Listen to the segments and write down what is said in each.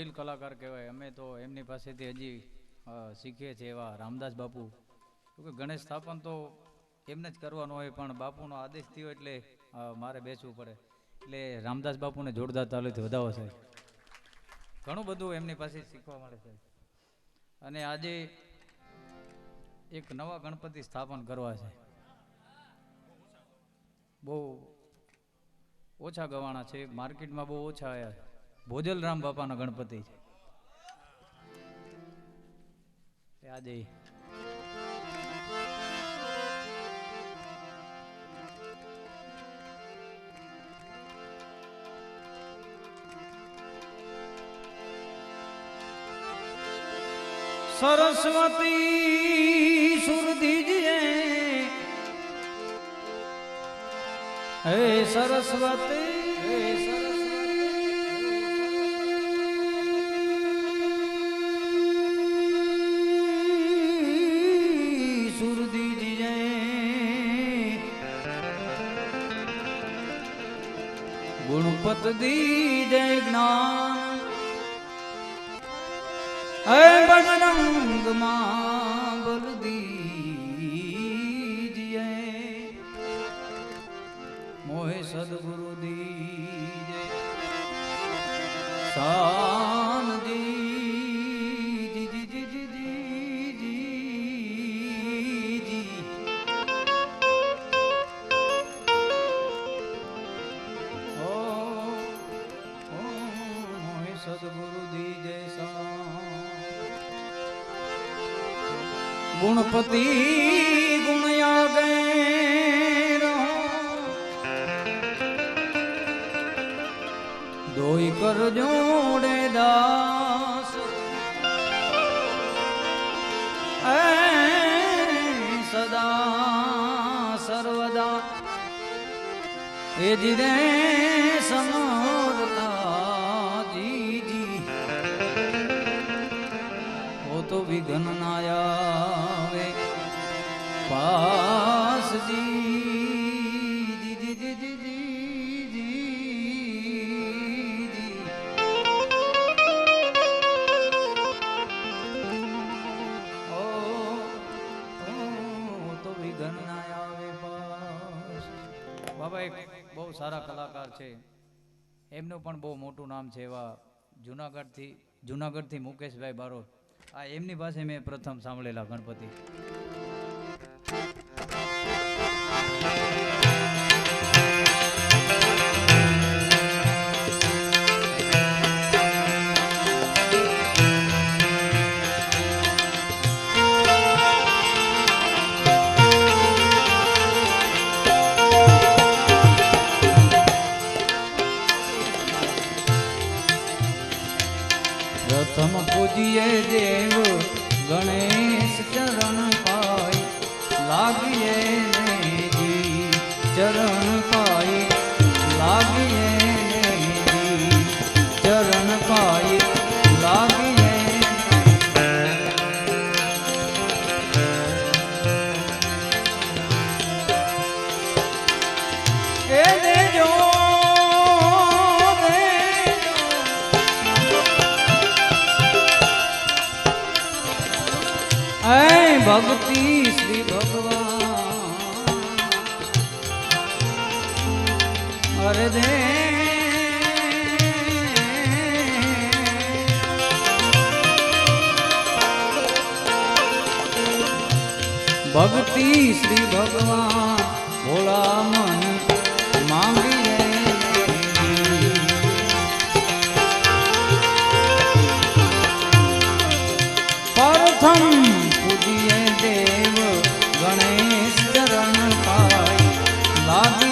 વડીલ કલાકાર કહેવાય. અમે તો એમની પાસેથી હજી શીખીએ છીએ એવા રામદાસ બાપુ. કે ગણેશ સ્થાપન તો એમને જ કરવાનું હોય, પણ બાપુનો આદેશ થયો એટલે મારે બેસવું પડે. એટલે રામદાસ બાપુને જોરદાર તાલુથી વધાવો છે ઘણું બધું એમની પાસે શીખવા મળે છે અને આજે એક નવા ગણપતિ સ્થાપન કરવા છે બહુ ઓછા ગવાણા છે. માર્કેટમાં બહુ ઓછા આવ્યા ભોજલરામ બાપાનો ગણપતિ છે. આજે સરસ્વતી સુરધીજીએ હે સરસ્વતી હે સરસ્વતી ગુણપત દીજે જ્ઞાન. હે બજરંગમાં બલ દીજે. મોહે સદગુરુ દીજે. શાનજી ગુણપતિ ગુણયા આગે દોઈ કર જોડે દાસ સદા સર્વદા. એ જીરે ધન નાયાવે પાસજી દીદી દીદી દીદી તો વિઘન પાસ. બાબા બહુ સારા કલાકાર છે. એમનું પણ બહુ મોટું નામ છે એવા જુનાગઢથી જુનાગઢથી મુકેશભાઈ બારોટ. આ એમની પાસે મેં પ્રથમ સાંભળેલા ગણપતિ. પ્રથમ પૂજ્ય દેવ ગણેશ ચરણ પાય લાગીએ ચરણ હે ભક્તિ શ્રી ભગવાન. અરે દે ભક્તિ શ્રી ભગવાન. ભોળા મન আমি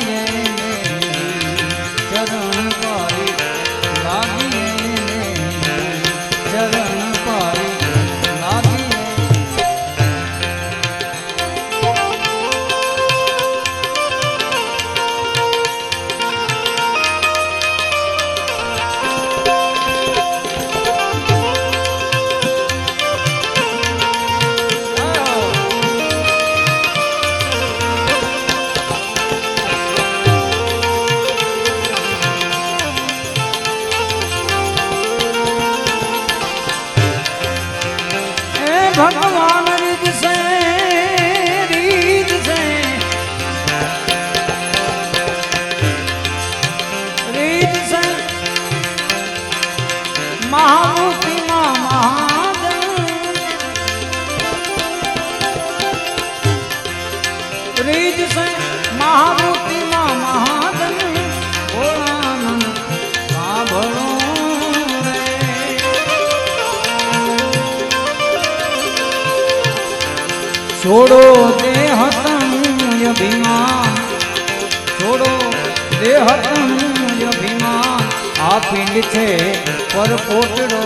છોડો દેહ તનું અભિમાન, છોડો દેહ તનું અભિમાન, આ પિંડ છે પરપોટડો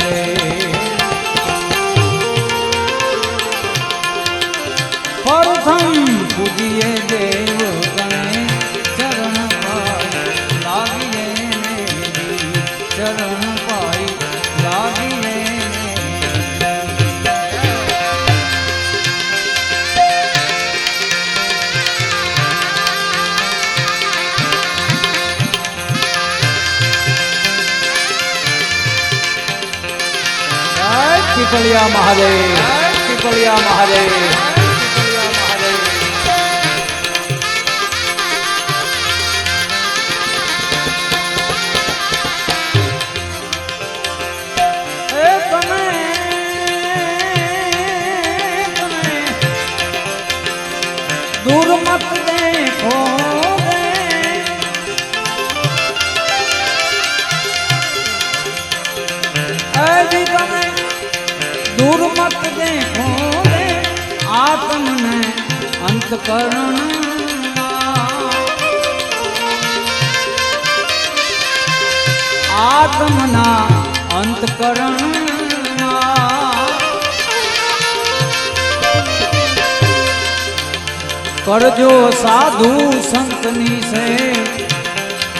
રે. પ્રથમ પૂજીએ દેવ પીપળિયા મહાદેવ પીપળિયા મહાદેવ પીપળિયા મહાદેવ એ તમે તમે દૂર મત દેખો રે અજી તમે દૂર મત દેખો રે આત્મને અંતકરણ આત્મના અંતકરણ કરજો સાધુ સંતની છે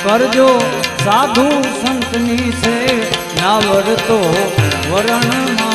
કરજો સાધુ સંતની છે ના વરતો વરણ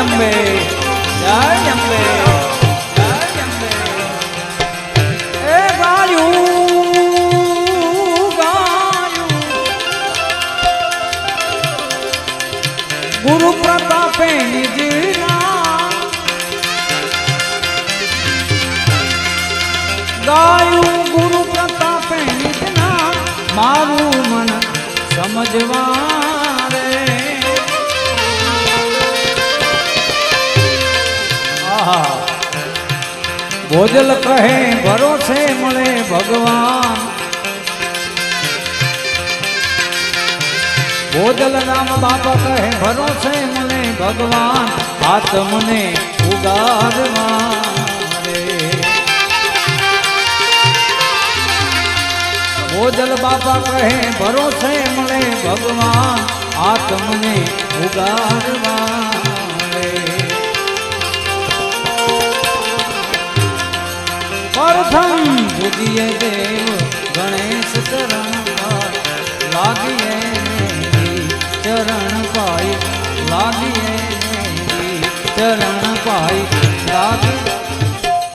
nhầm mì dở nhầm mì Bhojal કહે ભરોસે મળે ભગવાન ભોજલ નામ બાપા કહે ભરોસે મળે ભગવાન હાથ મને ઉગારવા રે ભોજલ બાપા કહે ભરોસે મળે ભગવાન હાથ મને ઉગારવા પ્રથમ પૂજીએ દેવ ગણેશ ચરણ લાગીએ